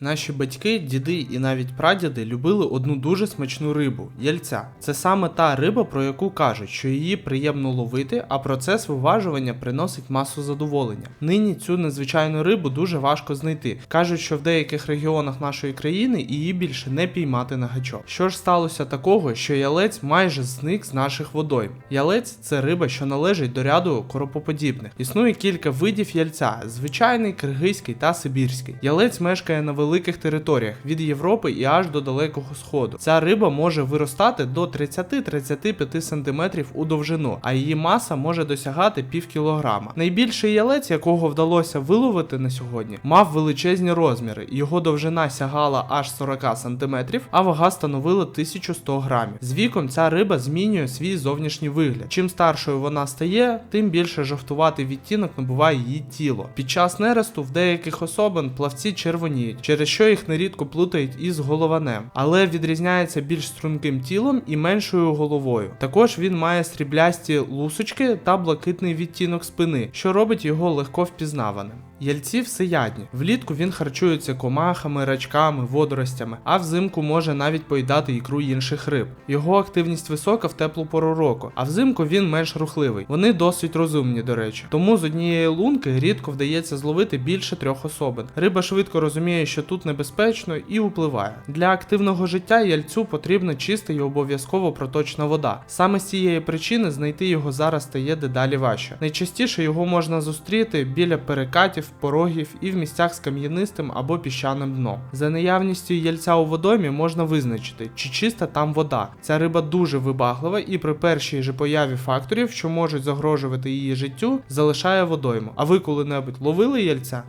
Наші батьки, діди і навіть прадіди любили одну дуже смачну рибу яльця. Це саме та риба, про яку кажуть, що її приємно ловити, а процес виважування приносить масу задоволення. Нині цю незвичайну рибу дуже важко знайти. кажуть, що в деяких регіонах нашої країни її більше не піймати на гачок. Що ж сталося такого, що ялець майже зник з наших водойм? Ялець це риба, що належить до ряду коропоподібних. Існує кілька видів яльця: звичайний, киргизький та сибірський. Ялець мешкає на великих територіях від Європи і аж до Далекого Сходу. Ця риба може виростати до 30-35 см у довжину, а її маса може досягати пів кілограма. Найбільший ялець, якого вдалося виловити на сьогодні, мав величезні розміри. Його довжина сягала аж 40 см, а вага становила 1100 грамів. З віком ця риба змінює свій зовнішній вигляд. Чим старшою вона стає, тим більше жовтуватий відтінок набуває її тіло. Під час нересту в деяких особин плавці червоніють, через що їх нерідко плутають із голованем, але відрізняється більш струнким тілом і меншою головою. Також він має сріблясті лусочки та блакитний відтінок спини, що робить його легко впізнаваним. Яльці всеядні. Влітку він харчується комахами, рачками, водоростями, а взимку може навіть поїдати ікру інших риб. Його активність висока в теплу пору року, а взимку він менш рухливий. Вони досить розумні, до речі. Тому з однієї лунки рідко вдається зловити більше трьох особин. Риба швидко розуміє, що тут небезпечно і upливає. Для активного життя яльцю потрібна чиста і обов'язково проточна вода. Саме з цієї причини знайти його зараз стає дедалі важче. Найчастіше його можна зустріти біля перекатів, порогів і в місцях з кам'янистим або піщаним дном. За наявністю яльця у водоймі можна визначити, чи чиста там вода. Ця риба дуже вибаглива і при першій же появі факторів, що можуть загрожувати її життю, залишає водойму. А ви коли-небудь ловили яльця?